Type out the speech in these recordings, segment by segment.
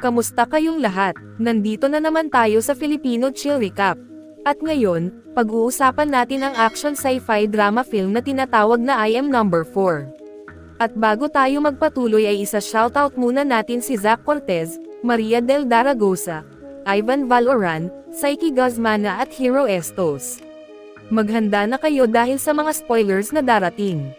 Kamusta kayong lahat? Nandito na naman tayo sa Filipino Chill Recap. At ngayon, pag-uusapan natin ang action sci-fi drama film na tinatawag na I Am Number 4. At bago tayo magpatuloy ay isa shoutout muna natin si Zach Cortez, Maria Del Daragosa, Ivan Valoran, Psyche Guzmana at Hero Estos. Maghanda na kayo dahil sa mga spoilers na darating.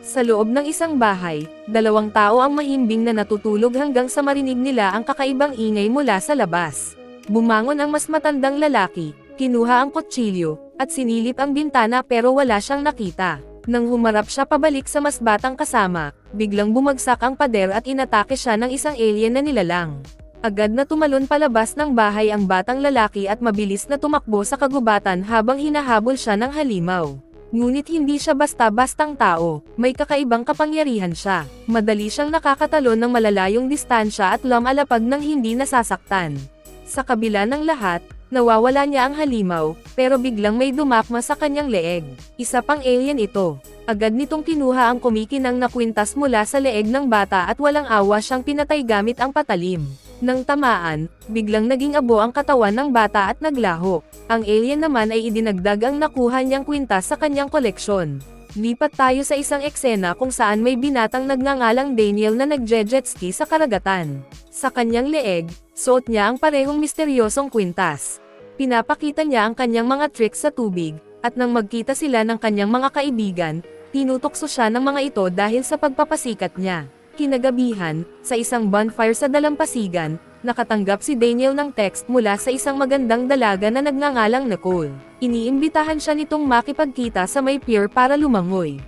Sa loob ng isang bahay, dalawang tao ang mahimbing na natutulog hanggang sa marinig nila ang kakaibang ingay mula sa labas. Bumangon ang mas matandang lalaki, kinuha ang kutsilyo, at sinilip ang bintana pero wala siyang nakita. Nang humarap siya pabalik sa mas batang kasama, biglang bumagsak ang pader at inatake siya ng isang alien na nilalang. Agad na tumalon palabas ng bahay ang batang lalaki at mabilis na tumakbo sa kagubatan habang hinahabol siya ng halimaw. Ngunit hindi siya basta-bastang tao, may kakaibang kapangyarihan siya. Madali siyang nakakatalon ng malalayong distansya at lumalapag ng hindi nasasaktan. Sa kabila ng lahat, nawawala niya ang halimaw, pero biglang may dumakma sa kanyang leeg. Isa pang alien ito. Agad nitong kinuha ang kumikinang na kwintas mula sa leeg ng bata at walang awa siyang pinatay gamit ang patalim. Nang tamaan, biglang naging abo ang katawan ng bata at naglaho. Ang alien naman ay idinagdag ang nakuha niyang kwintas sa kanyang koleksyon. Lipat tayo sa isang eksena kung saan may binatang nagngangalang Daniel na nagje-jet sa karagatan. Sa kanyang leeg, suot niya ang parehong misteryosong kwintas. Pinapakita niya ang kanyang mga tricks sa tubig, at nang magkita sila ng kanyang mga kaibigan, tinutokso siya ng mga ito dahil sa pagpapasikat niya. Kinagabihan, sa isang bonfire sa dalampasigan, nakatanggap si Daniel ng text mula sa isang magandang dalaga na nagngangalang Nicole. Iniimbitahan siya nitong makipagkita sa may pier para lumangoy.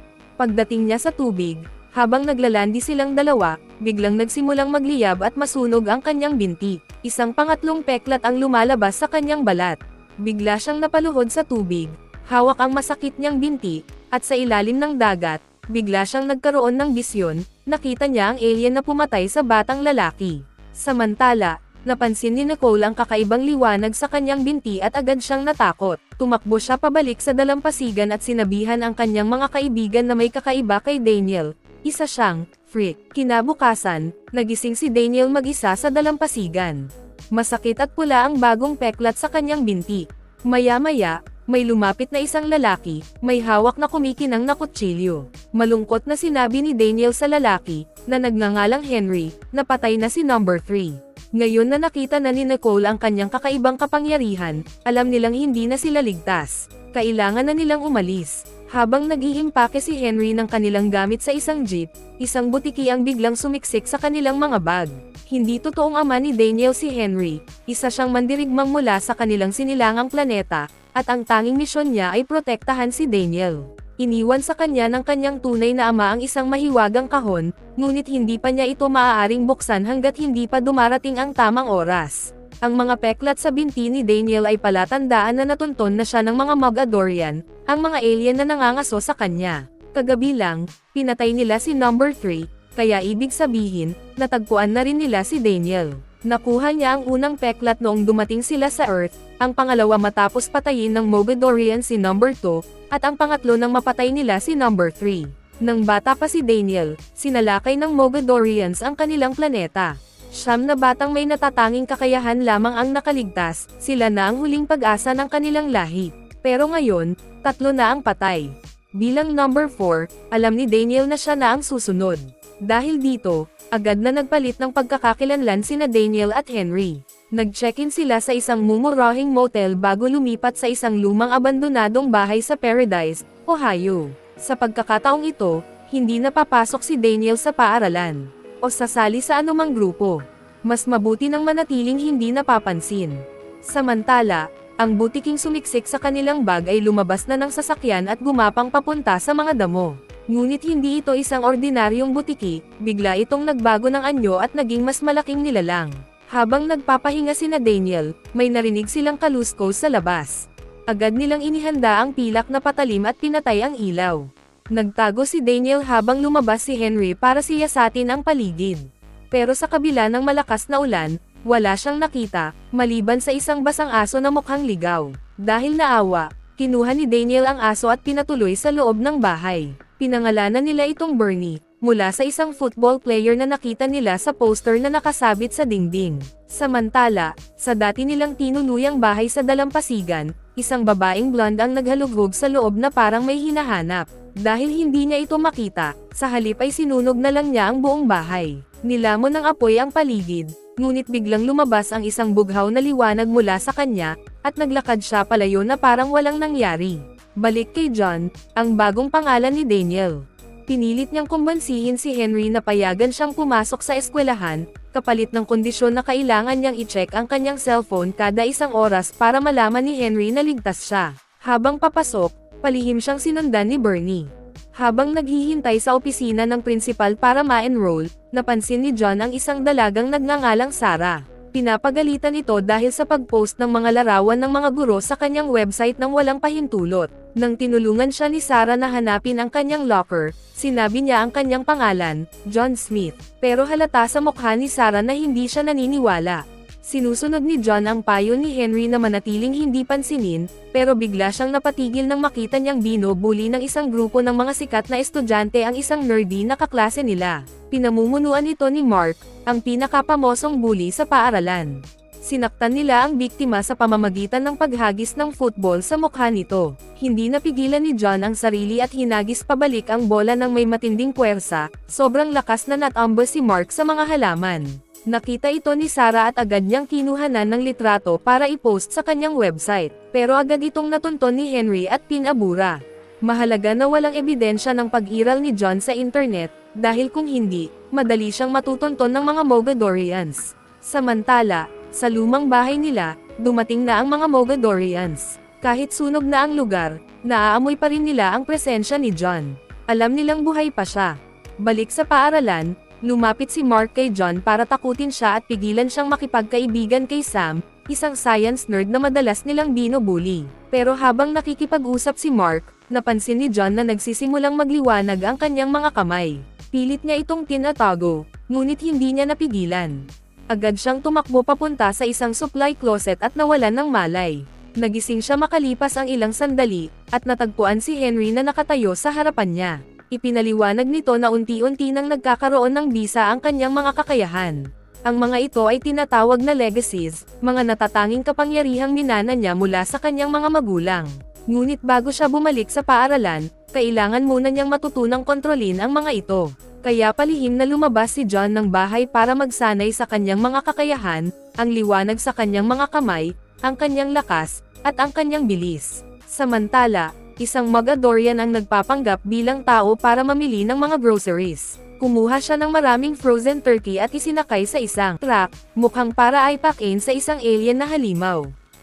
Pagdating niya sa tubig, habang naglalandi silang dalawa, biglang nagsimulang magliyab at masunog ang kanyang binti. Isang pangatlong peklat ang lumalabas sa kanyang balat. Bigla siyang napaluhod sa tubig, hawak ang masakit niyang binti, at sa ilalim ng dagat, bigla siyang nagkaroon ng bisyon, nakita niya ang alien na pumatay sa batang lalaki. Samantala, napansin ni Nicole ang kakaibang liwanag sa kanyang binti at agad siyang natakot. Tumakbo siya pabalik sa dalampasigan at sinabihan ang kanyang mga kaibigan na may kakaiba kay Daniel. Isa siyang, freak. Kinabukasan, nagising si Daniel mag-isa sa dalampasigan. Masakit at pula ang bagong peklat sa kanyang binti. Maya-maya, may lumapit na isang lalaki, may hawak na kumikinang na kutsilyo. Malungkot na sinabi ni Daniel sa lalaki, na nagngangalang Henry, na patay na si number 3. Ngayon na nakita na ni Nicole ang kanyang kakaibang kapangyarihan, alam nilang hindi na sila ligtas. Kailangan na nilang umalis. Habang nag-iimpake si Henry ng kanilang gamit sa isang jeep, isang butiki ang biglang sumiksik sa kanilang mga bag. Hindi totoong ama ni Daniel si Henry, isa siyang mandirigmang mula sa kanilang sinilangang planeta, at ang tanging misyon niya ay protektahan si Daniel. Iniwan sa kanya ng kanyang tunay na ama ang isang mahiwagang kahon, ngunit hindi pa niya ito maaaring buksan hanggat hindi pa dumarating ang tamang oras. Ang mga peklat sa binti ni Daniel ay palatandaan na natunton na siya ng mga Mogadorian, ang mga alien na nangangaso sa kanya. Kagabi lang, pinatay nila si number 3, kaya ibig sabihin, natagpuan na rin nila si Daniel. Nakuha niya ang unang peklat noong dumating sila sa Earth, ang pangalawa matapos patayin ng Mogadorian si number 2, at ang pangatlo nang mapatay nila si number 3. Nang bata pa si Daniel, sinalakay ng Mogadorians ang kanilang planeta. Siyam na batang may natatanging kakayahan lamang ang nakaligtas, sila na ang huling pag-asa ng kanilang lahi. Pero ngayon, tatlo na ang patay. Bilang number 4, alam ni Daniel na siya na ang susunod. Dahil dito, agad na nagpalit ng pagkakakilanlan sina Daniel at Henry. Nag-check-in sila sa isang mumurahing motel bago lumipat sa isang lumang abandonadong bahay sa Paradise, Ohio. Sa pagkakataong ito, hindi napapasok si Daniel sa paaralan o sasali sa anumang grupo. Mas mabuti nang manatiling hindi napapansin. Samantala, ang butiking sumiksik sa kanilang bag ay lumabas na ng sasakyan at gumapang papunta sa mga damo. Ngunit hindi ito isang ordinaryong butiki, bigla itong nagbago ng anyo at naging mas malaking nilalang. Habang nagpapahinga sina Daniel, may narinig silang kalusko sa labas. Agad nilang inihanda ang pilak na patalim at pinatay ang ilaw. Nagtago si Daniel habang lumabas si Henry para siyasatin ang paligid. Pero sa kabila ng malakas na ulan, wala siyang nakita, maliban sa isang basang aso na mukhang ligaw. Dahil naawa, kinuha ni Daniel ang aso at pinatuloy sa loob ng bahay. Pinangalanan nila itong Bernie, mula sa isang football player na nakita nila sa poster na nakasabit sa dingding. Samantala, sa dati nilang tinuluyang bahay sa Dalampasigan, isang babaeng blonde ang naghalugog sa loob na parang may hinahanap. Dahil hindi niya ito makita, sa halip ay sinunog na lang niya ang buong bahay. Nilamon ng apoy ang paligid, ngunit biglang lumabas ang isang bughaw na liwanag mula sa kanya, at naglakad siya palayo na parang walang nangyari. Balik kay John, ang bagong pangalan ni Daniel. Pinilit niyang kumbansihin si Henry na payagan siyang pumasok sa eskwelahan, kapalit ng kondisyon na kailangan niyang i-check ang kanyang cellphone kada isang oras para malaman ni Henry na ligtas siya. Habang papasok, palihim siyang sinundan ni Bernie. Habang naghihintay sa opisina ng principal para ma-enroll, napansin ni John ang isang dalagang nagngangalang Sarah. Pinapagalitan ito dahil sa pag-post ng mga larawan ng mga guro sa kanyang website ng walang pahintulot. Nang tinulungan siya ni Sarah na hanapin ang kanyang locker, sinabi niya ang kanyang pangalan, John Smith. Pero halata sa mukha ni Sarah na hindi siya naniniwala. Sinusunod ni John ang payo ni Henry na manatiling hindi pansinin, pero bigla siyang napatigil nang makita niyang binubuli ng isang grupo ng mga sikat na estudyante ang isang nerdy na kaklase nila. Pinamumunuan ito ni Mark, ang pinakapamosong bully sa paaralan. Sinaktan nila ang biktima sa pamamagitan ng paghagis ng football sa mukha nito. Hindi napigilan ni John ang sarili at hinagis pabalik ang bola ng may matinding puwersa, sobrang lakas na natambo si Mark sa mga halaman. Nakita ito ni Sarah at agad niyang kinuhanan ng litrato para i-post sa kanyang website, pero agad itong natunton ni Henry at pinabura. Mahalaga na walang ebidensya ng pag-iral ni John sa internet, dahil kung hindi, madali siyang matutunton ng mga Mogadorians. Samantala, sa lumang bahay nila, dumating na ang mga Mogadorians. Kahit sunog na ang lugar, naaamoy pa rin nila ang presensya ni John. Alam nilang buhay pa siya. Balik sa paaralan, lumapit si Mark kay John para takutin siya at pigilan siyang makipagkaibigan kay Sam, isang science nerd na madalas nilang binubuli. Pero habang nakikipag-usap si Mark, napansin ni John na nagsisimulang magliwanag ang kanyang mga kamay. Pilit niya itong tinatago, ngunit hindi niya napigilan. Agad siyang tumakbo papunta sa isang supply closet at nawalan ng malay. Nagising siya makalipas ang ilang sandali, at natagpuan si Henry na nakatayo sa harapan niya. Ipinaliwanag nito na unti-unti nang nagkakaroon ng bisa ang kanyang mga kakayahan. Ang mga ito ay tinatawag na legacies, mga natatanging kapangyarihang minana niya mula sa kanyang mga magulang. Ngunit bago siya bumalik sa paaralan, kailangan muna niyang matutunang kontrolin ang mga ito. Kaya palihim na lumabas si John ng bahay para magsanay sa kanyang mga kakayahan, ang liwanag sa kanyang mga kamay, ang kanyang lakas, at ang kanyang bilis. Samantala, isang Mogadorian ang nagpapanggap bilang tao para mamili ng mga groceries. Kumuha siya ng maraming frozen turkey at isinakay sa isang truck, mukhang para ay pakin sa isang alien na halimaw.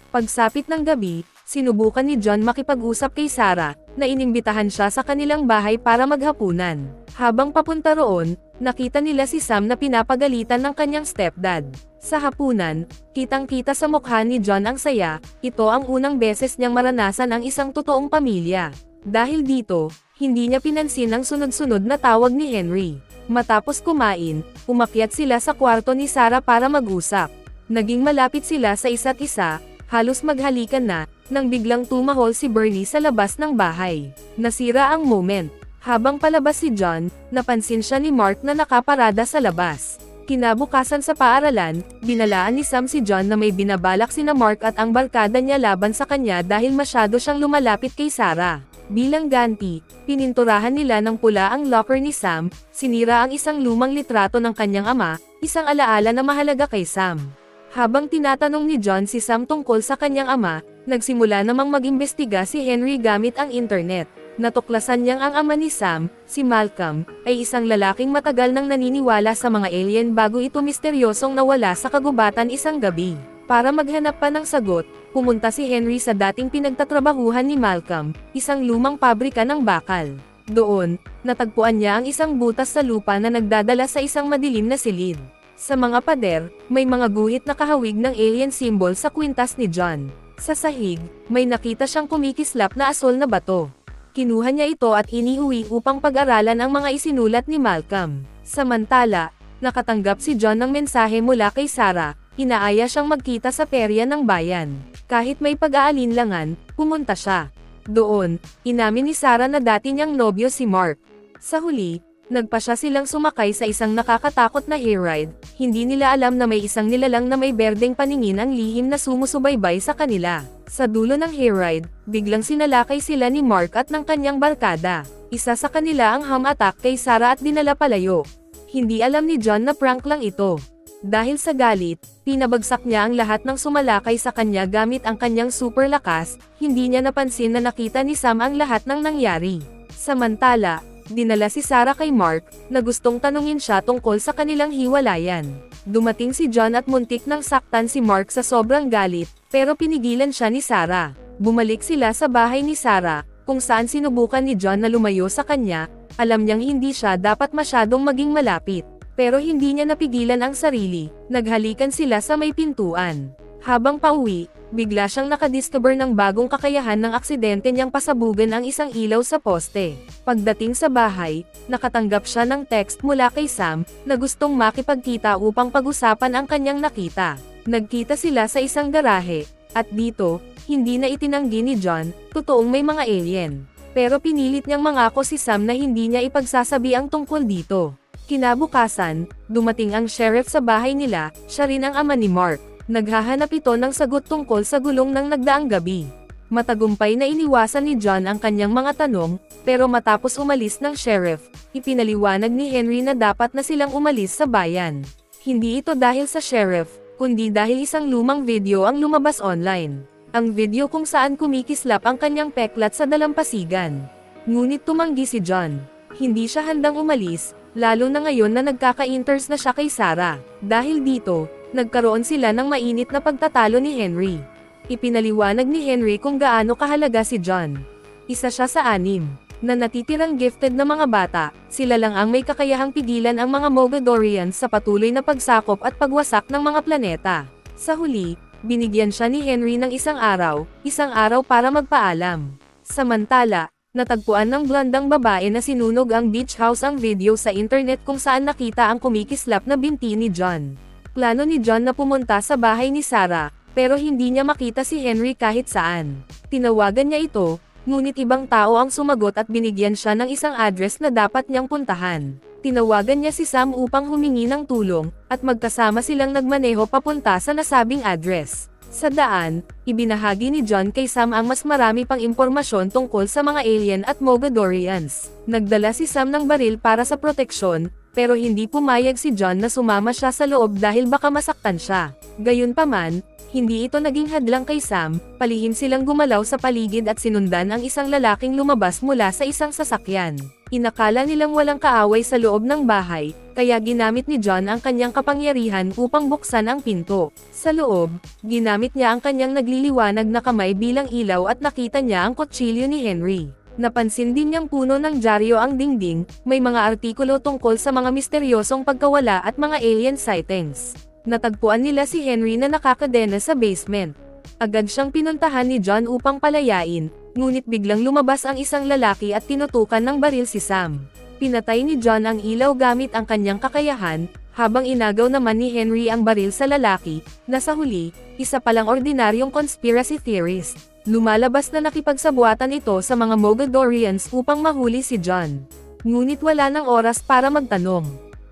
Pagsapit ng gabi, sinubukan ni John makipag-usap kay Sarah, na inimbitahan siya sa kanilang bahay para maghapunan. Habang papunta roon, nakita nila si Sam na pinapagalitan ng kanyang stepdad. Sa hapunan, kitang-kita sa mukha ni John ang saya, ito ang unang beses niyang maranasan ang isang totoong pamilya. Dahil dito, hindi niya pinansin ang sunod-sunod na tawag ni Henry. Matapos kumain, umakyat sila sa kwarto ni Sarah para mag-usap. Naging malapit sila sa isa't isa, halos maghalikan na, nang biglang tumahol si Bernie sa labas ng bahay. Nasira ang moment. Habang palabas si John, napansin siya ni Mark na nakaparada sa labas. Kinabukasan sa paaralan, binalaan ni Sam si John na may binabalak sina Mark at ang barkada niya laban sa kanya dahil masyado siyang lumalapit kay Sarah. Bilang ganti, pininturahan nila ng pula ang locker ni Sam, sinira ang isang lumang litrato ng kanyang ama, isang alaala na mahalaga kay Sam. Habang tinatanong ni John si Sam tungkol sa kanyang ama, nagsimula namang mag-imbestiga si Henry gamit ang internet. Natuklasan niyang ang ama ni Sam, si Malcolm, ay isang lalaking matagal nang naniniwala sa mga alien bago ito misteryosong nawala sa kagubatan isang gabi. Para maghanap pa ng sagot, pumunta si Henry sa dating pinagtatrabahuhan ni Malcolm, isang lumang pabrika ng bakal. Doon, natagpuan niya ang isang butas sa lupa na nagdadala sa isang madilim na silid. Sa mga pader, may mga guhit na kahawig ng alien symbol sa kwintas ni John. Sa sahig, may nakita siyang kumikislap na asol na bato. Kinuha niya ito at iniuwi upang pag-aralan ang mga isinulat ni Malcolm. Samantala, nakatanggap si John ng mensahe mula kay Sarah, inaaya siyang magkita sa perya ng bayan. Kahit may pag-aalinlangan, pumunta siya. Doon, inamin ni Sarah na dati niyang nobyo si Mark. Sa huli, Nagpa siya silang sumakay sa isang nakakatakot na hayride, hindi nila alam na may isang nilalang na may berdeng paningin ang lihim na sumusubaybay sa kanila. Sa dulo ng hayride, biglang sinalakay sila ni Mark at ng kanyang barkada. Isa sa kanila ang ham attack kay Sarah at dinala palayo. Hindi alam ni John na prank lang ito. Dahil sa galit, pinabagsak niya ang lahat ng sumalakay sa kanya gamit ang kanyang super lakas, hindi niya napansin na nakita ni Sam ang lahat ng nangyari. Samantala, dinala si Sarah kay Mark, na gustong tanungin siya tungkol sa kanilang hiwalayan. Dumating si John at muntik nang saktan si Mark sa sobrang galit, pero pinigilan siya ni Sarah. Bumalik sila sa bahay ni Sarah, kung saan sinubukan ni John na lumayo sa kanya, alam niyang hindi siya dapat masyadong maging malapit. Pero hindi niya napigilan ang sarili, naghalikan sila sa may pintuan. Habang pauwi, bigla siyang nakadiscover ng bagong kakayahan ng aksidente niyang pasabugan ang isang ilaw sa poste. Pagdating sa bahay, nakatanggap siya ng text mula kay Sam, na gustong makipagkita upang pag-usapan ang kanyang nakita. Nagkita sila sa isang garahe, at dito, hindi na itinanggi ni John, totoong may mga alien. Pero pinilit niyang mangako si Sam na hindi niya ipagsasabi ang tungkol dito. Kinabukasan, dumating ang sheriff sa bahay nila, siya rin ang ama ni Mark. Naghahanap ito ng sagot tungkol sa gulong ng nagdaang gabi. Matagumpay na iniwasan ni John ang kanyang mga tanong, pero matapos umalis ng sheriff, ipinaliwanag ni Henry na dapat na silang umalis sa bayan. Hindi ito dahil sa sheriff, kundi dahil isang lumang video ang lumabas online. Ang video kung saan kumikislap ang kanyang peklat sa dalampasigan. Ngunit tumanggi si John. Hindi siya handang umalis, lalo na ngayon na nagkaka-inters na siya kay Sarah. Dahil dito, nagkaroon sila ng mainit na pagtatalo ni Henry. Ipinaliwanag ni Henry kung gaano kahalaga si John. Isa siya sa anim, na natitirang gifted na mga bata, sila lang ang may kakayahang pigilan ang mga Mogadorians sa patuloy na pagsakop at pagwasak ng mga planeta. Sa huli, binigyan siya ni Henry ng isang araw, isang araw para magpaalam. Samantala, natagpuan ng blondang babae na sinunog ang beach house ang video sa internet kung saan nakita ang kumikislap na binti ni John. Plano ni John na pumunta sa bahay ni Sarah, pero hindi niya makita si Henry kahit saan. Tinawagan niya ito, ngunit ibang tao ang sumagot at binigyan siya ng isang address na dapat niyang puntahan. Tinawagan niya si Sam upang humingi ng tulong, at magkasama silang nagmaneho papunta sa nasabing address. Sa daan, ibinahagi ni John kay Sam ang mas marami pang impormasyon tungkol sa mga alien at Mogadorians. Nagdala si Sam ng baril para sa proteksyon, pero hindi pumayag si John na sumama siya sa loob dahil baka masaktan siya. Gayunpaman, hindi ito naging hadlang kay Sam, palihim silang gumalaw sa paligid at sinundan ang isang lalaking lumabas mula sa isang sasakyan. Inakala nilang walang kaaway sa loob ng bahay, kaya ginamit ni John ang kanyang kapangyarihan upang buksan ang pinto. Sa loob, ginamit niya ang kanyang nagliliwanag na kamay bilang ilaw at nakita niya ang kutsilyo ni Henry. Napansin din niyang puno ng dyaryo ang dingding, may mga artikulo tungkol sa mga misteryosong pagkawala at mga alien sightings. Natagpuan nila si Henry na nakakadena sa basement. Agad siyang pinuntahan ni John upang palayain, ngunit biglang lumabas ang isang lalaki at tinutukan ng baril si Sam. Pinatay ni John ang ilaw gamit ang kanyang kakayahan, habang inagaw naman ni Henry ang baril sa lalaki, na sa huli, isa palang ordinaryong conspiracy theorist. Lumalabas na nakipagsabuatan ito sa mga Mogadorians upang mahuli si John. Ngunit wala ng oras para magtanong.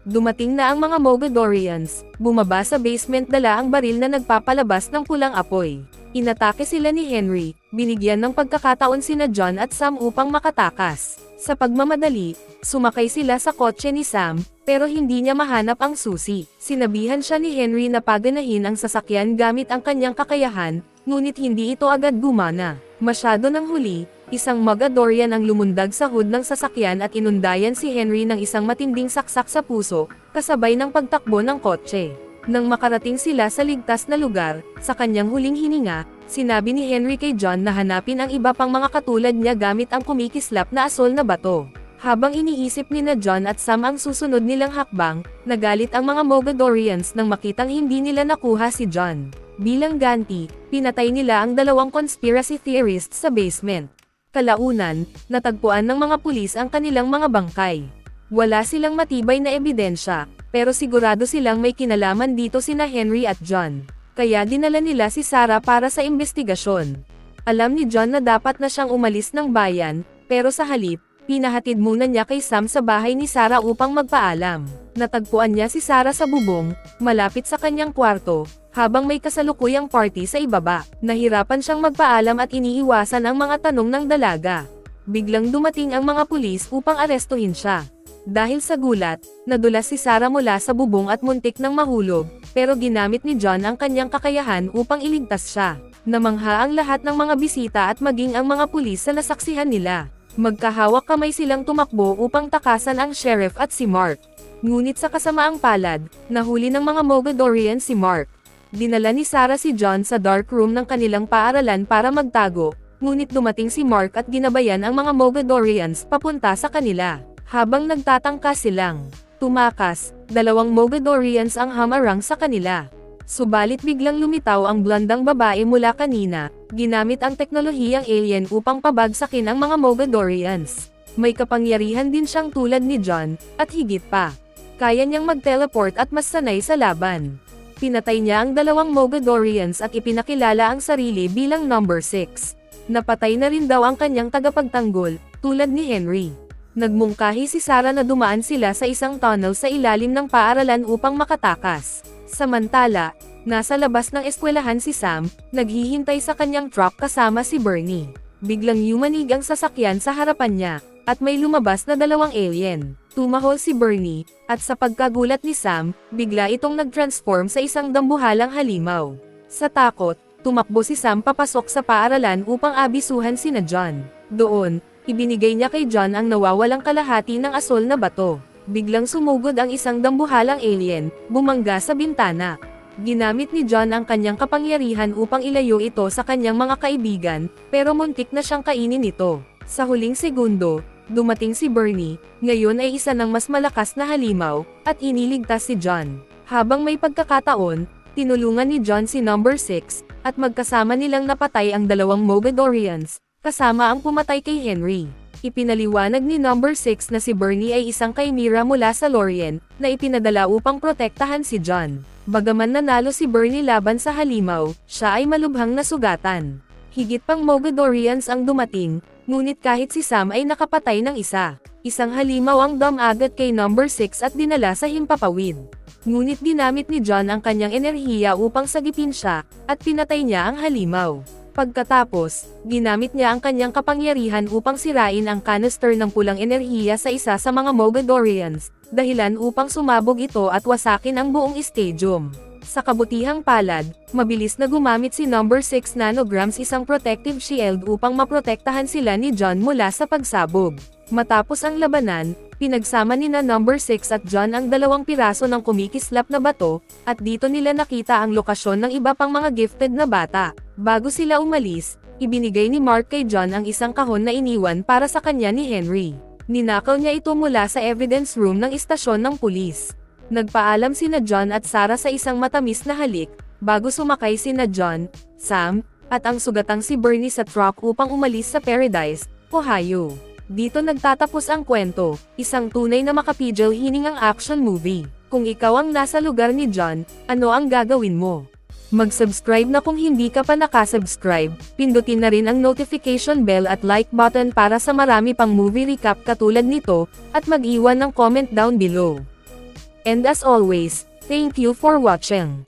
Dumating na ang mga Mogadorians, bumaba sa basement dala ang baril na nagpapalabas ng pulang apoy. Inatake sila ni Henry, binigyan ng pagkakataon sina John at Sam upang makatakas. Sa pagmamadali, sumakay sila sa kotse ni Sam, pero hindi niya mahanap ang susi. Sinabihan siya ni Henry na paganahin ang sasakyan gamit ang kanyang kakayahan, ngunit hindi ito agad gumana. Masyado ng huli, isang Mogadorian ang lumundag sa hood ng sasakyan at inundayan si Henry ng isang matinding saksak sa puso, kasabay ng pagtakbo ng kotse. Nang makarating sila sa ligtas na lugar, sa kanyang huling hininga, sinabi ni Henry kay John na hanapin ang iba pang mga katulad niya gamit ang kumikislap na asol na bato. Habang iniisip ni na John at Sam ang susunod nilang hakbang, nagalit ang mga Mogadorians nang makitang hindi nila nakuha si John. Bilang ganti, pinatay nila ang dalawang conspiracy theorists sa basement. Kalaunan, natagpuan ng mga pulis ang kanilang mga bangkay. Wala silang matibay na ebidensya, pero sigurado silang may kinalaman dito sina Henry at John. Kaya dinala nila si Sarah para sa investigasyon. Alam ni John na dapat na siyang umalis ng bayan, pero sa halip, Pinahatid muna niya kay Sam sa bahay ni Sarah upang magpaalam. Natagpuan niya si Sarah sa bubong, malapit sa kanyang kwarto, habang may kasalukuyang party sa ibaba. Nahirapan siyang magpaalam at iniiwasan ang mga tanong ng dalaga. Biglang dumating ang mga pulis upang arestuhin siya. Dahil sa gulat, nadulas si Sarah mula sa bubong at muntik ng mahulog, pero ginamit ni John ang kanyang kakayahan upang iligtas siya. Namangha ang lahat ng mga bisita at maging ang mga pulis sa nasaksihan nila. Magkahawak kamay silang tumakbo upang takasan ang sheriff at si Mark. Ngunit sa kasamaang palad, nahuli ng mga Mogadorian si Mark. Dinala ni Sarah si John sa dark room ng kanilang paaralan para magtago, ngunit dumating si Mark at ginabayan ang mga Mogadorians papunta sa kanila. Habang nagtatangka silang tumakas, dalawang Mogadorians ang hamarang sa kanila. Subalit biglang lumitaw ang blondang babae mula kanina, ginamit ang teknolohiyang alien upang pabagsakin ang mga Mogadorians. May kapangyarihan din siyang tulad ni John, at higit pa. Kaya niyang mag-teleport at mas sanay sa laban. Pinatay niya ang dalawang Mogadorians at ipinakilala ang sarili bilang number 6. Napatay na rin daw ang kanyang tagapagtanggol, tulad ni Henry. Nagmungkahi si Sarah na dumaan sila sa isang tunnel sa ilalim ng paaralan upang makatakas. Samantala, nasa labas ng eskwelahan si Sam, naghihintay sa kanyang truck kasama si Bernie. Biglang yumanig ang sasakyan sa harapan niya, at may lumabas na dalawang alien. Tumahol si Bernie, at sa pagkagulat ni Sam, bigla itong nag-transform sa isang dambuhalang halimaw. Sa takot, tumakbo si Sam papasok sa paaralan upang abisuhan sina John. Doon, ibinigay niya kay John ang nawawalang kalahati ng asol na bato. Biglang sumugod ang isang dambuhalang alien, bumangga sa bintana. Ginamit ni John ang kanyang kapangyarihan upang ilayo ito sa kanyang mga kaibigan, pero muntik na siyang kainin ito. Sa huling segundo, dumating si Bernie, ngayon ay isa ng mas malakas na halimaw, at iniligtas si John. Habang may pagkakataon, tinulungan ni John si number 6, at magkasama nilang napatay ang dalawang Mogadorians, kasama ang pumatay kay Henry. Ipinaliwanag ni number 6 na si Bernie ay isang kaimira mula sa Lorien, na ipinadala upang protektahan si John. Bagaman nanalo si Bernie laban sa halimaw, siya ay malubhang nasugatan. Higit pang Mogadorians ang dumating, ngunit kahit si Sam ay nakapatay ng isa. Isang halimaw ang dumagat kay number 6 at dinala sa himpapawid. Ngunit dinamit ni John ang kanyang enerhiya upang sagipin siya, at pinatay niya ang halimaw. Pagkatapos, ginamit niya ang kanyang kapangyarihan upang sirain ang canister ng pulang enerhiya sa isa sa mga Mogadorians, dahilan upang sumabog ito at wasakin ang buong stadium. Sa kabutihang palad, mabilis na gumamit si number 6 nanograms isang protective shield upang maprotektahan sila ni John mula sa pagsabog. Matapos ang labanan, pinagsama ni na number 6 at John ang dalawang piraso ng kumikislap na bato, at dito nila nakita ang lokasyon ng iba pang mga gifted na bata. Bago sila umalis, ibinigay ni Mark kay John ang isang kahon na iniwan para sa kanya ni Henry. Ninakaw niya ito mula sa evidence room ng istasyon ng pulis. Nagpaalam sina John at Sarah sa isang matamis na halik, bago sumakay sina John, Sam, at ang sugatang si Bernie sa truck upang umalis sa Paradise, Ohio. Dito nagtatapos ang kwento, isang tunay na makapidyo hiningang action movie. Kung ikaw ang nasa lugar ni John, ano ang gagawin mo? Mag-subscribe na kung hindi ka pa nakasubscribe, pindutin na rin ang notification bell at like button para sa marami pang movie recap katulad nito, at mag-iwan ng comment down below. And as always, thank you for watching.